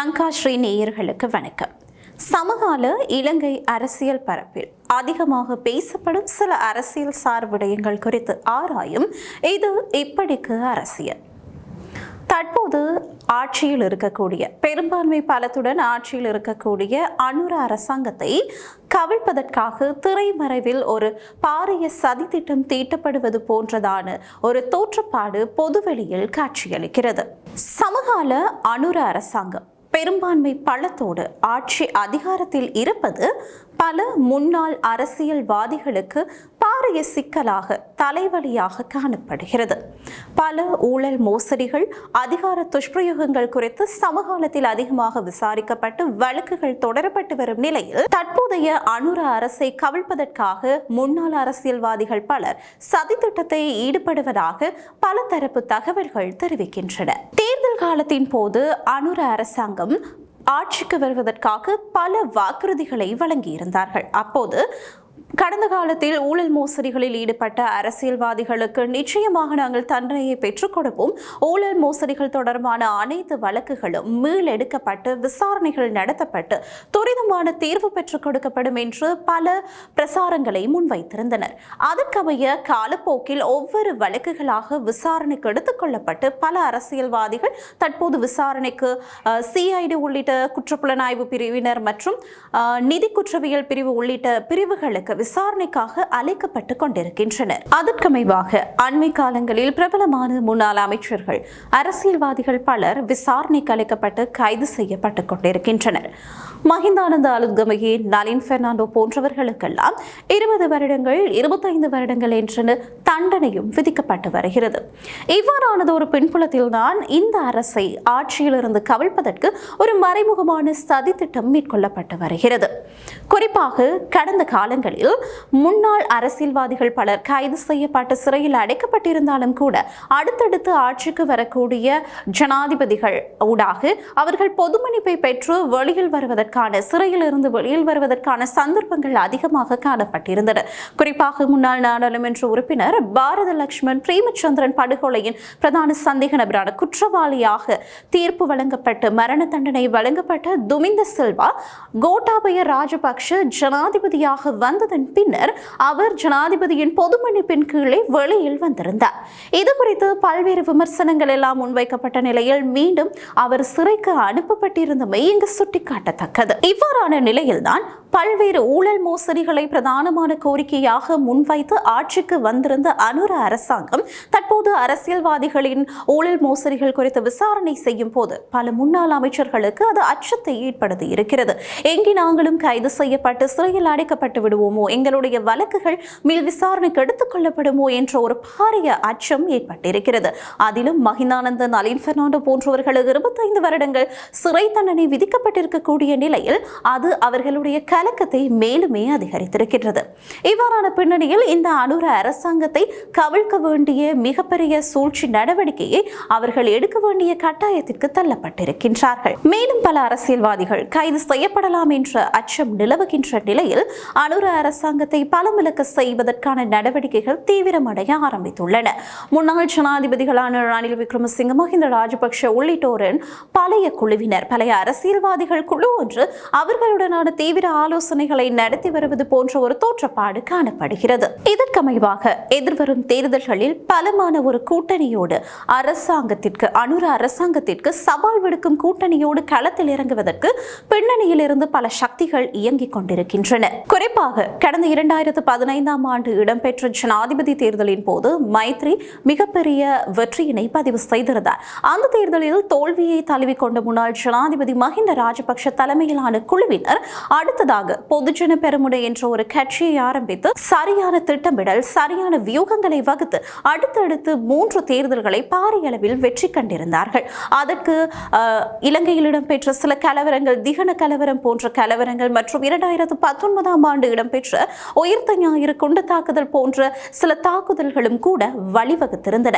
லங்கா ஸ்ரீ நேயர்களுக்கு வணக்கம். சமகால இலங்கை அரசியல் பரப்பில் அதிகமாக பேசப்படும் சில அரசியல் சார் விடயங்கள் குறித்து ஆராயும் இது இப்படிக்கு அரசியல். தற்போது ஆட்சியில் இருக்கக்கூடிய பெரும்பான்மை பலத்துடன் ஆட்சியில் இருக்கக்கூடிய அனுர அரசாங்கத்தை கவிழ்ப்பதற்காக திரைமறைவில் ஒரு பாரிய சதித்திட்டம் தீட்டப்படுவது போன்றதான ஒரு தோற்றப்பாடு பொதுவெளியில் காட்சியளிக்கிறது. சமகால அனுர அரசாங்கம் பெரும்பான்மை பலத்தோடு ஆட்சி அதிகாரத்தில் இருப்பது பல முன்னாள் அரசியல்வாதிகளுக்கு பாரிய சிக்கலாக தலைவலியாக காணப்படுகிறது. பல ஊழல் மோசடிகள் அதிகார துஷ்பிரயோகங்கள் குறித்து சமகாலத்தில் அதிகமாக விசாரிக்கப்பட்டு வழக்குகள் தொடரப்பட்டு வரும் நிலையில் தற்போதைய அனுர அரசை கவிழ்ப்பதற்காக முன்னாள் அரசியல்வாதிகள் பலர் சதித்திட்டத்தை ஈடுபடுவதாக பல தரப்பு தகவல்கள் தெரிவிக்கின்றன. தேர்தல் காலத்தின் போது அனுர அரசாங்கம் ஆட்சிக்கு வருவதற்காக பல வாக்குறுதிகளை வழங்கியிருந்தார்கள். அப்போது கடந்த காலத்தில் ஊழல் மோசடிகளில் ஈடுபட்ட அரசியல்வாதிகளுக்கு நிச்சயமாக நாங்கள் தண்டனையை பெற்றுக் கொடுப்போம். ஊழல் மோசடிகள் தொடர்பான அனைத்து வழக்குகளும் மீளெடுக்கப்பட்டு விசாரணைகள் நடத்தப்பட்டு துரிதமான தீர்வு பெற்றுக் கொடுக்கப்படும் என்று பல பிரசாரங்களை முன்வைத்திருந்தனர். அதற்கமைய காலப்போக்கில் ஒவ்வொரு வழக்குகளாக விசாரணைக்கு எடுத்துக் கொள்ளப்பட்டு பல அரசியல்வாதிகள் தற்போது விசாரணைக்கு சிஐடி உள்ளிட்ட குற்றப்புலனாய்வு பிரிவினர் மற்றும் நிதி குற்றவியல் பிரிவு உள்ளிட்ட பிரிவுகளுக்கு விசாரணைக்காக அழைக்கப்பட்டு கொண்டிருக்கின்றனர். அதற்கமைவாக அண்மை காலங்களில் பிரபலமான முன்னாள் அமைச்சர்கள் அரசியல்வாதிகள் பலர் விசாரணைக்கு அழைக்கப்பட்டு கைது செய்யப்பட்டுக் கொண்டிருக்கின்றனர். மஹிந்தானந்த அலுத்கமகி நலின் பெர்னாண்டோ போன்றவர்களுக்கெல்லாம் இருபது வருடங்கள் இருபத்தைந்து வருடங்கள் என்று தண்டனையும் விதிக்கப்பட்டு வருகிறது. இவ்வாறானது ஒரு பின்புலத்தில்தான் இந்த அரசை ஆட்சியிலிருந்து கவிழ்ப்பதற்கு ஒரு மறைமுகமான சதி திட்டம் மேற்கொள்ளப்பட்டு வருகிறது. குறிப்பாக கடந்த காலங்களில் முன்னாள் அரசியல்வாதிகள் பலர் கைது செய்யப்பட்டு சிறையில் அடைக்கப்பட்டிருந்தாலும் கூட அடுத்தடுத்து ஆட்சிக்கு வரக்கூடிய ஜனாதிபதிகள் ஊடாக அவர்கள் பொதுமன்னிப்பை பெற்று வெளியில் வருவதற்கான சிறையில் இருந்து வெளியில் வருவதற்கான சந்தர்ப்பங்கள் அதிகமாக காணப்பட்டிருந்தன. குறிப்பாக முன்னாள் நாடாளுமன்ற உறுப்பினர் பாரத லட்சுமண் பிரேமச்சந்திரன் படுகொலையின் பிரதான சந்தேக நபரான குற்றவாளியாக தீர்ப்பு வழங்கப்பட்டு மரண தண்டனை வழங்கப்பட்ட துமிந்த செல்வா கோட்டாபய ராஜபக்ஷ ஜனாதிபதியாக வந்ததன் பின்னர் அவர் ஜனாதிபதியின் பொது மன்னிப்பின் கீழே வெளியில் வந்திருந்தார். இது குறித்து பல்வேறு விமர்சனங்கள் எல்லாம் முன்வைக்கப்பட்ட நிலையில் மீண்டும் அவர் சிறைக்கு அனுப்பப்பட்டிருந்தமை இங்கு சுட்டிக்காட்டத்தக்கது இவ்வாறான நிலையில்தான் பல்வேறு ஊழல் மோசடிகளை பிரதானமான கோரிக்கையாக முன்வைத்து ஆட்சிக்கு வந்திருந்த அனுர அரசாங்கம் தற்போது அரசியல்வாதிகளின் ஊழல் மோசடிகள் குறித்து விசாரணை செய்யும் போது பல முன்னாள் அமைச்சர்களுக்கு அது அச்சத்தை ஏற்படுத்தி இருக்கிறது. எங்கே நாங்களும் கைது செய்யப்பட்டு சிறையில் அடைக்கப்பட்டு விடுவோமோ எங்களுடைய வழக்குகள் மேல் விசாரணைக்கு எடுத்துக் கொள்ளப்படுமோ என்ற ஒரு பாரிய அச்சம் ஏற்பட்டிருக்கிறது. அதிலும் மகிந்தானந்தன் அலின் பெர்னாண்டோ போன்றவர்களுக்கு இருபத்தைந்து வருடங்கள் சிறை தண்டனை விதிக்கப்பட்டிருக்கக்கூடிய நிலையில் அது அவர்களுடைய கலக்கத்தை மேலுமே அதிகரித்திருக்கிறது இவ்வாறான பின்னணியில் இந்த அனுர அரசாங்கத்தை கவிழ்க்க வேண்டிய மிகப்பெரிய சூழ்ச்சி நடவடிக்கையை அவர்கள் எடுக்க வேண்டிய கட்டாயத்திற்கு தள்ளப்பட்டிருக்கின்றார்கள். மேலும் பல அரசியல்வாதிகள் கைது செய்யப்படலாம் என்ற அச்சம் நிலவுகின்ற நிலையில் அனுர அரசாங்கத்தை பலமிழக்க செய்வதற்கான நடவடிக்கைகள் தீவிரமடைய ஆரம்பித்துள்ளன. முன்னாள் ஜனாதிபதிகளான ரணில் விக்ரமசிங்க மஹிந்த ராஜபக்ஷ உள்ளிட்டோரின் பழைய குழுவினர் பழைய அரசியல்வாதிகள் குழு ஒன்று அவர்களுடனான தீவிர ஆலோசனைகளை நடத்தி வருவது போன்ற ஒரு தோற்றப்பாடு காணப்படுகிறது. இதற்கமைவாக எதிர்வரும் தேர்தல்களில் பலமான ஒரு கூட்டணியோடு அரசாங்கத்திற்கு அனுர அரசாங்கத்திற்கு சவால் விடுக்கும் கூட்டணியோடு களத்தில் இறங்குவதற்கு பின்னணியில் இருந்து பல சக்திகள் இயங்கிக் கொண்டிருக்கின்றன. குறிப்பாக கடந்த இரண்டாயிரத்து பதினைந்தாம் ஆண்டு இடம்பெற்ற ஜனாதிபதி தேர்தலின் போது மைத்ரி மிகப்பெரிய வெற்றியினை பதிவு செய்திருந்தார். அந்த தேர்தலில் தோல்வியை தழுவிக்கொண்ட முன்னாள் ஜனாதிபதி மஹிந்த ராஜபக்ஷ தலைமையிலான குழுவினர் அடுத்ததாக பொதுஜன பெருமுனை என்ற ஒரு கட்சியை ஆரம்பித்து சரியான திட்டமிடல் சரியான வியூகங்களை வகுத்து அடுத்தடுத்து மூன்று தேர்தல்களை பாரிய அளவில் வெற்றி கண்டிருந்தார்கள். அதற்கு இலங்கையில் இடம்பெற்ற சில கலவரங்கள் திகன கலவரம் போன்ற கலவரங்கள் மற்றும் இரண்டாயிரத்து பத்தொன்பதாம் ஆண்டு இடம்பெற்ற உயிர்த்த ஞாயிறு குண்டு தாக்குதல் போன்ற சில தாக்குதல்களும் கூட வழிவகுத்திருந்தன.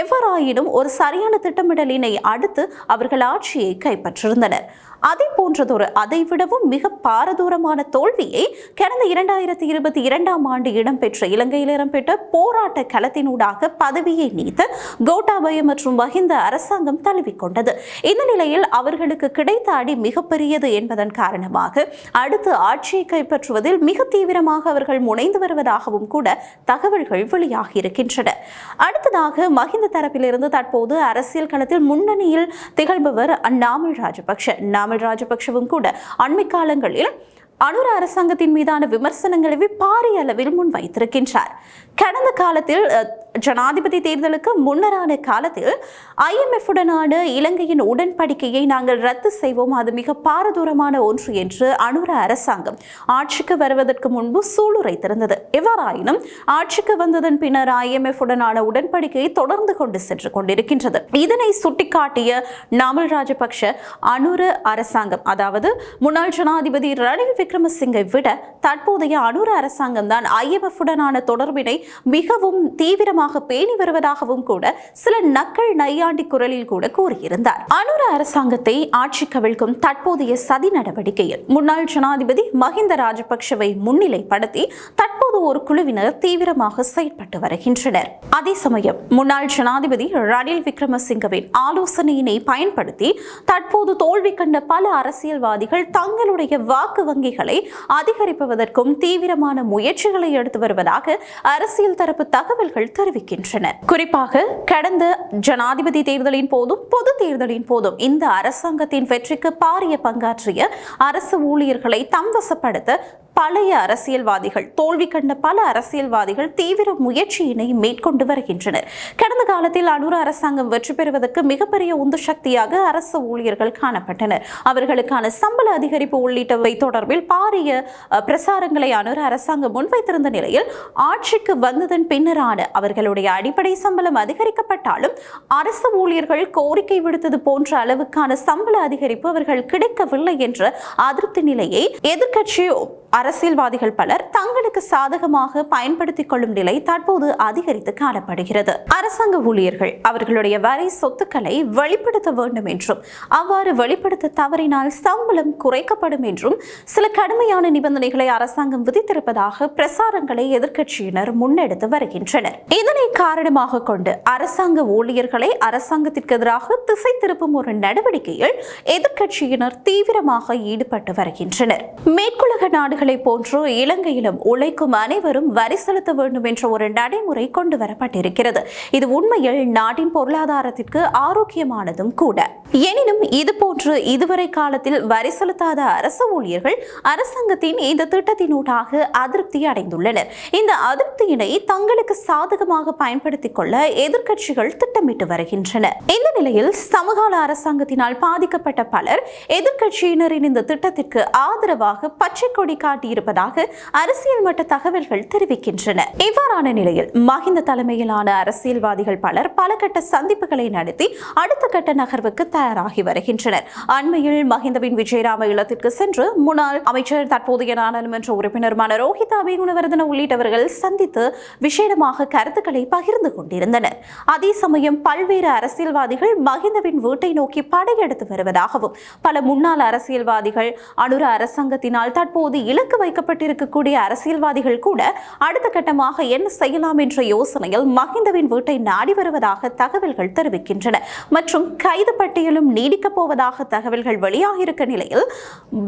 எவ்வாறாயினும் ஒரு சரியான திட்டமிடலினை அடுத்து அவர்கள் ஆட்சியை கைப்பற்றிருந்தனர். அதை போன்றதொரு அதைவிடவும் மிக பாரதூரமான தோல்வியை கடந்த இரண்டாயிரத்தி இருபத்தி இரண்டாம் ஆண்டு இடம்பெற்ற இலங்கையில் இடம்பெற்ற போராட்ட களத்தினூடாக பதவியை நீத்த கோட்டாபய மற்றும் மஹிந்த அரசாங்கம் தழுவிக்கொண்டது. இந்த நிலையில் அவர்களுக்கு கிடைத்த அடி மிகப்பெரியது என்பதன் காரணமாக அடுத்து ஆட்சியை கைப்பற்றுவதில் மிக தீவிரமாக அவர்கள் முனைந்து வருவதாகவும் கூட தகவல்கள் வெளியாகி இருக்கின்றன அடுத்ததாக மஹிந்த தரப்பிலிருந்து தற்போது அரசியல் களத்தில் முன்னணியில் திகழ்பவர் அந்நாமல் ராஜபக்ஷ. நாமல் ராஜபக்ஷவும் கூட அண்மை காலங்களில் அனுர அரசாங்கத்தின் மீதான விமர்சனங்களை பாரிய அளவில் முன்வைத்திருக்கின்றார். கடந்த காலத்தில் ஜனாதிபதி தேர்தலுக்கு முன்னரான காலத்தில் ஐஎம்எஃப் உடனான இலங்கையின் உடன்படிக்கையை நாங்கள் ரத்து செய்வோம். அது மிக பாரதூரமான ஒன்று என்று அனுர அரசாங்கம் ஆட்சிக்கு வருவதற்கு முன்பு சூளுரைத்திருந்தது. எவ்வாறாயினும் ஆட்சிக்கு வந்ததன் பின்னர் ஐஎம்எஃப் உடனான உடன்படிக்கையை தொடர்ந்து கொண்டு சென்று கொண்டிருக்கின்றது. இதனை சுட்டிக்காட்டிய நாமல் ராஜபக்ஷ அனுர அரசாங்கம் அதாவது முன்னாள் ஜனாதிபதி ரணில் விக்ரமசிங்கை விட தற்போதைய அனுர அரசாங்கம் தான் ஐஎம்எஃப் உடனான தொடர்பினை மிகவும் தீவிரமாக பேணி வருவதாகவும் கூட சில நக்கள் நையாண்டி குரலில் கூட கூறியிருந்தார். அனுர அரசாங்கத்தை ஆட்சி கவிழ்க்கும் தற்போதைய சதி நடவடிக்கையில் முன்னாள் ஜனாதிபதி மஹிந்த ராஜபக்ஷவை முன்னிலைப்படுத்தி தற்போது ஒரு குழுவினர் தீவிரமாக செயல்பட்டு வருகின்றனர். அதே சமயம் முன்னாள் ஜனாதிபதி ரணில் விக்ரமசிங்கவின் ஆலோசனையினை பயன்படுத்தி தற்போது தோல்வி கண்ட பல அரசியல்வாதிகள் தங்களுடைய வாக்கு வங்கிகளை அதிகரிப்பதற்கும் தீவிரமான முயற்சிகளை எடுத்து வருவதாக அரசு அரசியல் தரப்பு தகவல்கள் தெரிவிக்கின்றன. குறிப்பாக கடந்த ஜனாதிபதி தேர்தலின் போதும் பொது தேர்தலின் போதும் இந்த அரசாங்கத்தின் வெற்றிக்கு பாரிய பங்காற்றிய அரசு ஊழியர்களை தம்வசப்படுத்த பழைய அரசியல்வாதிகள் தோல்வி கண்ட பல அரசியல்வாதிகள் தீவிர முயற்சியினை மேற்கொண்டு வருகின்றனர். கடந்த காலத்தில் அனுர அரசாங்கம் வெற்றி பெறுவதற்கு மிகப்பெரிய உந்து சக்தியாக அரசு ஊழியர்கள் காணப்பட்டனர். அவர்களுக்கான சம்பள அதிகரிப்பு உள்ளிட்டவை தொடர்பில் பாரிய பிரசாரங்களை அனுர அரசாங்கம் முன்வைத்திருந்த நிலையில் ஆட்சிக்கு வந்ததன் பின்னரான அவர்களுடைய அடிப்படை சம்பளம் அதிகரிக்கப்பட்டாலும் அரசு ஊழியர்கள் கோரிக்கை விடுத்தது போன்ற அளவுக்கான சம்பள அதிகரிப்பு அவர்கள் கிடைக்கவில்லை என்ற அதிருப்தி நிலையை எதிர்க்கட்சி அரசியல்வாதிகள் பலர் தங்களுக்கு சாதகமாக பயன்படுத்திக் கொள்ளும் நிலை தற்போது அதிகரித்து காணப்படுகிறது. அரசாங்க ஊழியர்கள் அவர்களுடைய வரி சொத்துக்களை வெளிப்படுத்த வேண்டும் என்றும் அவ்வாறு வெளிப்படுத்த தவறினால் சம்பளம் குறைக்கப்படும் என்றும் சில கடுமையான நிபந்தனைகளை அரசாங்கம் விதித்திருப்பதாக பிரசாரங்களை எதிர்க்கட்சியினர் முன்னெடுத்து வருகின்றனர். இதனை காரணமாக கொண்டு அரசாங்க ஊழியர்களை அரசாங்கத்திற்கு எதிராக திசை திருப்பும் ஒரு நடவடிக்கையில் எதிர்க்கட்சியினர் தீவிரமாக ஈடுபட்டு வருகின்றனர். மேற்குலக நாடுகள் போன்று இலங்கையிலும் உழைக்கும் அனைவரும் வரி செலுத்த வேண்டும் என்ற ஒரு நடைமுறை கொண்டு வரப்பட்டிருக்கிறது. இது உண்மையில் நாட்டின் பொருளாதாரத்திற்கு ஆரோக்கியமானதும் கூட. எனினும் இதுபோன்று இதுவரை காலத்தில் வரி செலுத்தாத அரசு ஊழியர்கள் அரசாங்கத்தின் இந்த திட்டத்தினூடாக அதிருப்தி அடைந்துள்ளனர். இந்த அதிருப்தியினை தங்களுக்கு சாதகமாக பயன்படுத்திக் கொள்ள எதிர்க்கட்சிகள் திட்டமிட்டு வருகின்றன. இந்த நிலையில் சமகால அரசாங்கத்தினால் பாதிக்கப்பட்ட பலர் எதிர்கட்சியினரின் இந்த திட்டத்திற்கு ஆதரவாக பச்சை கொடி காட்டியிருப்பதாக அரசியல் மட்ட தகவல்கள் தெரிவிக்கின்றன. இவ்வாறான நிலையில் மஹிந்த தலைமையிலான அரசியல்வாதிகள் பலர் பல கட்ட சந்திப்புகளை நடத்தி அடுத்த கட்ட நகர்வுக்கு தயாராகி வருகின்றனர். அண்மையில் மஹிந்தவின் விஜயராம இல்லத்திற்கு சென்று முன்னாள் அமைச்சர் தற்போதைய நாடாளுமன்ற உறுப்பினருமான ரோஹிதா அபிகுணவர்தன உள்ளிட்டவர்கள் சந்தித்து விசேடமாக கருத்துக்களை பகிர்ந்து கொண்டிருந்தனர். அதே சமயம் பல்வேறு அரசியல்வாதிகள் மஹிந்தவின் வீட்டை நோக்கி படையெடுத்து வருவதாகவும் பல முன்னாள் அரசியல்வாதிகள் அனுர அரசாங்கத்தினால் தற்போது இல இலக்கு வைக்கப்பட்டிருக்கக்கூடிய அரசியல்வாதிகள் கூட அடுத்த கட்டமாக என்ன செய்யலாம் என்ற யோசனையில் மஹிந்தவின் வீட்டை நாடி வருவதாக தகவல்கள் தெரிவிக்கின்றன. மற்றும் கைது பட்டியலும் நீடிக்கப் போவதாக தகவல்கள் வெளியாகியிருக்க நிலையில்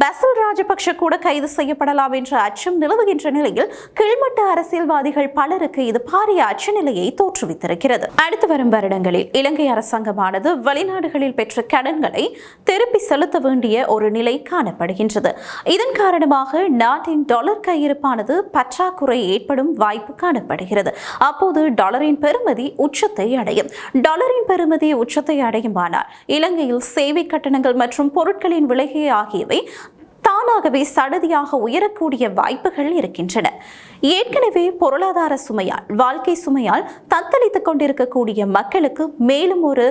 பசல் ராஜபக்ஷ கூட கைது செய்யப்படலாம் என்ற அச்சம் நிலவுகின்ற நிலையில் கீழ்மட்ட அரசியல்வாதிகள் பலருக்கு இது பாரிய அச்ச நிலையை தோற்றுவித்திருக்கிறது. அடுத்து வரும் வருடங்களில் இலங்கை அரசாங்கமானது வெளிநாடுகளில் பெற்ற கடன்களை திருப்பி செலுத்த வேண்டிய ஒரு நிலை காணப்படுகின்றது. இதன் காரணமாக நாட்டின் டாலர் கையிருப்பானது பற்றாக்குறை ஏற்படும் வாய்ப்பு காணப்படுகிறது. அப்போது டாலரின் பெறுமதி உச்சத்தை அடையும். டாலரின் பெறுமதி உச்சத்தை அடையுமானால் இலங்கையில் சேவை கட்டணங்கள் மற்றும் பொருட்களின் விலை ஆகியவை தானாகவே சடதியாக உயரக்கூடிய வாய்ப்புகள் இருக்கின்றன. ஏற்கனவே பொருளாதார சுமையால் வாழ்க்கை சுமையால் தத்தளித்துக் கொண்டிருக்கக்கூடிய மக்களுக்கு மேலும் ஒரு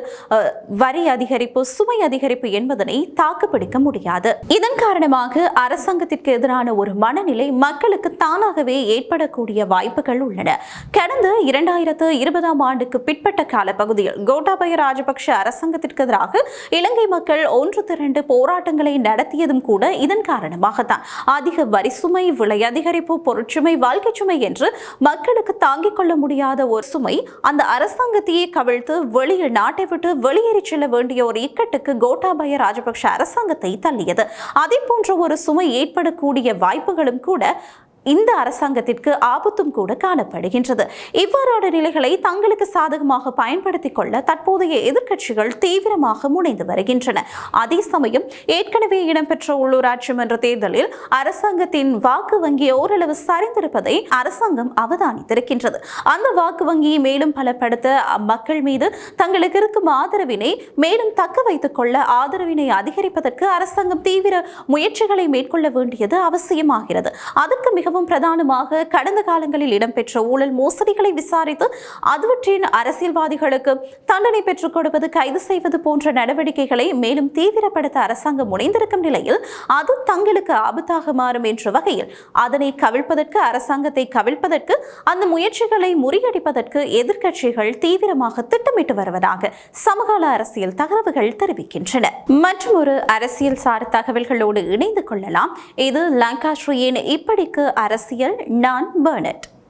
வரி அதிகரிப்பு சுமை அதிகரிப்பு என்பதனை தாக்குப்பிடிக்க முடியாது. இதன் காரணமாக அரசாங்கத்திற்கு எதிரான ஒரு மனநிலை மக்களுக்கு தானாகவே ஏற்படக்கூடிய வாய்ப்புகள் உள்ளன. கடந்த இரண்டாயிரத்து இருபதாம் ஆண்டுக்கு பிற்பட்ட காலப்பகுதியில் கோட்டாபய ராஜபக்ஷ அரசாங்கத்திற்கு எதிராக இலங்கை மக்கள் ஒன்று திரண்டு போராட்டங்களை நடத்தியதும் கூட இதன் காரணமாகத்தான். அதிக வரி சுமை விலை அதிகரிப்பு பொருட்சுமை வாழ்க்கை சுமை என்று மக்களுக்கு தாங்கிக் கொள்ள முடியாத ஒரு சுமை அந்த அரசாங்கத்தையே கவிழ்த்து வெளியில் நாட்டை விட்டு வெளியேறி செல்ல வேண்டிய ஒரு இக்கட்டுக்கு கோட்டாபய ராஜபக்ஷ அரசாங்கத்தை தள்ளியது. அதே போன்ற ஒரு சுமை ஏற்படக்கூடிய வாய்ப்புகளும் கூட இந்த அரசாங்கத்திற்கு ஆபத்தும் கூட காணப்படுகின்றது. இவ்வாறான நிலைகளை தங்களுக்கு சாதகமாக பயன்படுத்திக் கொள்ள தற்போதைய எதிர்க்கட்சிகள் தீவிரமாக முனைந்து வருகின்றன. அதே சமயம் ஏற்கனவே இடம்பெற்ற உள்ளூராட்சி மன்ற தேர்தலில் அரசாங்கத்தின் வாக்கு வங்கி ஓரளவு சரிந்திருப்பதை அரசாங்கம் அவதானித்திருக்கின்றது. அந்த வாக்கு வங்கியை மேலும் பலப்படுத்த மக்கள் மீது தங்களுக்கு இருக்கும் ஆதரவினை மேலும் தக்க வைத்துக் கொள்ள ஆதரவினை அதிகரிப்பதற்கு அரசாங்கம் தீவிர முயற்சிகளை மேற்கொள்ள வேண்டியது அவசியமாகிறது. அதற்கு மிகவும் பிரதானமாக கடந்த காலங்களில் இடம்பெற்ற ஊழல் மோசடிகளை விசாரித்து அதுவற்றின் அரசியல்வாதிகளுக்கு தண்டனை பெற்றுக் கொடுப்பது கைது செய்வது போன்ற நடவடிக்கைகளை மேலும் தீவிரப்படுத்த அரசாங்கம் முனைந்திருக்கும் நிலையில் அது தங்களுக்கு ஆபத்தாக மாறும் என்ற வகையில் அதனை கவிழ்ப்பதற்கு அரசாங்கத்தை கவிழ்ப்பதற்கு அந்த முயற்சிகளை முறியடிப்பதற்கு எதிர்க்கட்சிகள் தீவிரமாக திட்டமிட்டு வருவதாக சமகால அரசியல் தகவல்கள் தெரிவிக்கின்றன. மற்றும் ஒரு அரசியல் சார் தகவல்களோடு இணைந்து கொள்ளலாம். இது லங்காஸ்ரீயின் இப்படிக்கு அரசியல் நான் பர்னட்